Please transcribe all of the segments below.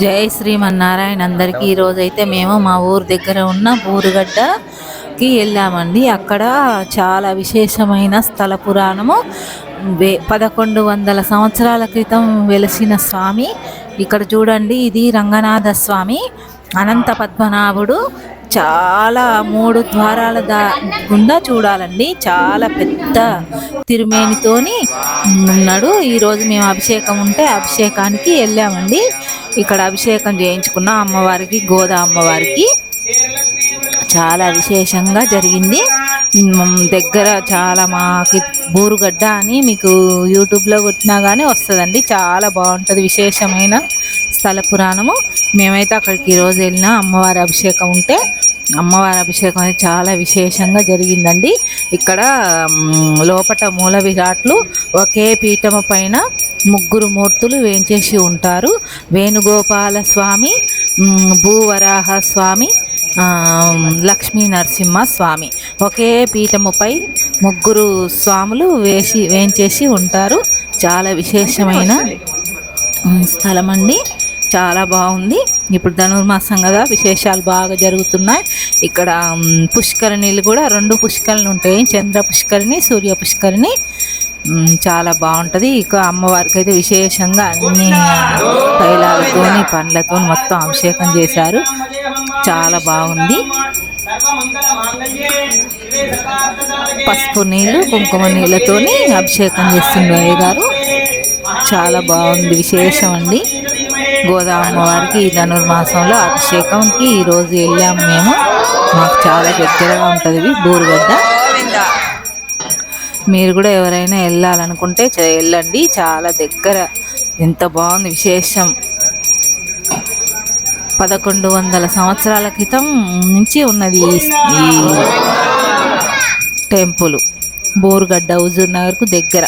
జై శ్రీమన్నారాయణ అందరికీ ఈరోజు అయితే మేము మా ఊరు దగ్గర ఉన్న బూరుగడ్డకి వెళ్ళామండి. అక్కడ చాలా విశేషమైన స్థల పురాణము. వే పదకొండు వందల సంవత్సరాల క్రితం వెలిసిన స్వామి. ఇక్కడ చూడండి ఇది రంగనాథ స్వామి అనంత పద్మనాభుడు చాలా మూడు ద్వారాల దా గుండా చూడాలండి. చాలా పెద్ద తిరుమేనితోని ఉన్నాడు. ఈరోజు మేము అభిషేకం ఉంటే అభిషేకానికి వెళ్ళామండి. ఇక్కడ అభిషేకం చేయించుకున్నాం అమ్మవారికి గోదా అమ్మవారికి చాలా విశేషంగా జరిగింది. దగ్గర చాలా మాకి బూరుగడ్డ అని మీకు యూట్యూబ్లో కొట్టినా కానీ వస్తుందండి. చాలా బాగుంటుంది. విశేషమైన స్థల పురాణము. మేమైతే అక్కడికి ఈరోజు వెళ్ళిన అమ్మవారి అభిషేకం ఉంటే అమ్మవారి అభిషేకం అనేది చాలా విశేషంగా జరిగిందండి. ఇక్కడ లోపట మూల విరాట్లు ఒకే పీఠము పైన ముగ్గురు మూర్తులు వేంచేసి ఉంటారు. వేణుగోపాల స్వామి భూవరాహ స్వామి లక్ష్మీ నరసింహ స్వామి. ఒకే పీఠముపై ముగ్గురు స్వాములు వేసి వేంచేసి ఉంటారు. చాలా విశేషమైన స్థలం అండి. చాలా బాగుంది. ఇప్పుడు ధనుర్మాసం కదా విశేషాలు బాగా జరుగుతున్నాయి. ఇక్కడ ఉమ్, పుష్కరిణిలు కూడా రెండు పుష్కరిణి ఉంటాయి. చంద్ర పుష్కరిణి సూర్య పుష్కరిణి. చాలా బాగుంటుంది. ఇక అమ్మవారికి అయితే విశేషంగా అన్ని తైలాలతోని పండ్లతో మొత్తం అభిషేకం చేశారు. చాలా బాగుంది. పసుపు నీళ్ళు కుంకుమ నీళ్ళతోని అభిషేకం చేస్తున్నారు గారు. చాలా బాగుంది. విశేషం అండి. గోదావరి అమ్మవారికి ఈ ధనుర్మాసంలో అభిషేకంకి ఈరోజు వెళ్ళాము మేము. మాకు చాలా దగ్గరగా ఉంటుంది ఇవి బూరుగడ్డ మీరు కూడా ఎవరైనా వెళ్ళాలనుకుంటే వెళ్ళండి చాలా దగ్గర. ఎంత బాగుంది విశేషం. పదకొండు వందల సంవత్సరాల క్రితం నుంచి ఉన్నది ఈ టెంపుల్ బోరుగడ్డ హుజూర్ నగర్కు దగ్గర.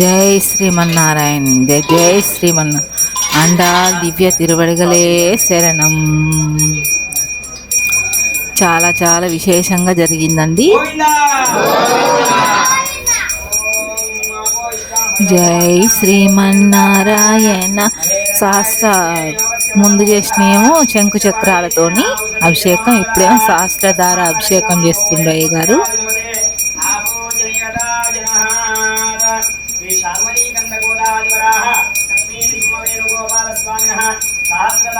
జై శ్రీమన్నారాయణ జై జై అండాల్ దివ్య తిరువడిగలే శరణం. చాలా చాలా విశేషంగా జరిగిందండి. జై శ్రీమన్నారాయణ. శాస్త్ర ముందు చేసినేమో శంకు చక్రాలతోని అభిషేకం ఇప్పుడేమో శాస్త్రధార అభిషేకం చేస్తుండయ్య గారు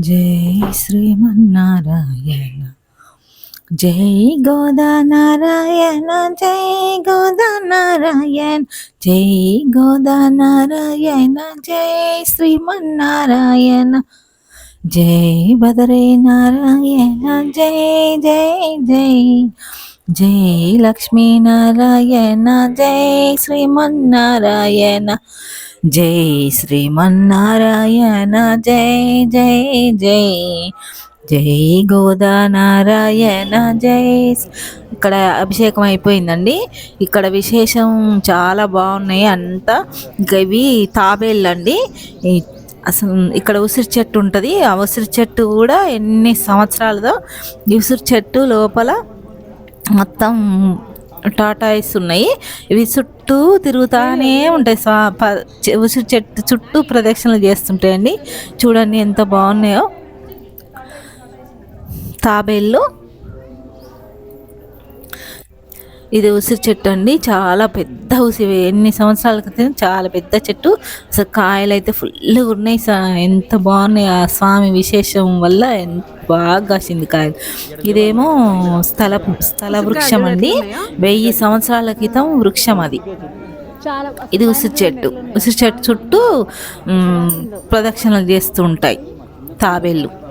జై శ్రీమన్నారాయణ. జై గోదానారాయణ జై గోదానారాయణ జై గోదానారాయణ జై శ్రీమన్నారాయణ. జై బదరే నారాయణ జై జై జై. జై లక్ష్మీనారాయణ జై శ్రీమన్నారాయణ. జై శ్రీమన్నారాయణ జై జై జై. జై గోదానారాయణ జై. ఇక్కడ అభిషేకం అయిపోయిందండి. ఇక్కడ విశేషం చాలా బాగున్నాయి. అంతా ఇంకా ఇవి తాబేళ్ళండి అసలు ఇక్కడ ఉసిరి చెట్టు ఉంటుంది. ఆ ఉసిరి చెట్టు కూడా ఎన్ని సంవత్సరాలదో ఈ ఉసిరి చెట్టు లోపల మొత్తం టాటాయిస్ ఉన్నాయి. ఇవి చుట్టూ తిరుగుతానే ఉంటాయి స్వా చెట్టు చుట్టూ ప్రదక్షిణలు చేస్తుంటాయండి. చూడండి ఎంత బాగున్నాయో. తాబేళ్ళు. ఇది ఉసిరి చెట్టు అండి. చాలా పెద్ద ఉసిరి. ఎన్ని సంవత్సరాల క్రితం చాలా పెద్ద చెట్టు. అసలు కాయలు అయితే ఫుల్గా ఉన్నాయి స- ఎంత బాగున్నాయి. ఆ స్వామి విశేషం వల్ల ఎంత బాగా కాసింది కాయలు. ఇదేమో స్థల స్థల వృక్షం అండి. వెయ్యి సంవత్సరాల క్రితం వృక్షం అది. ఇది ఉసిరి చెట్టు. ఉసిరి చెట్టు చుట్టూ ప్రదక్షిణలు చేస్తూ ఉంటాయి. తాబేళ్ళు.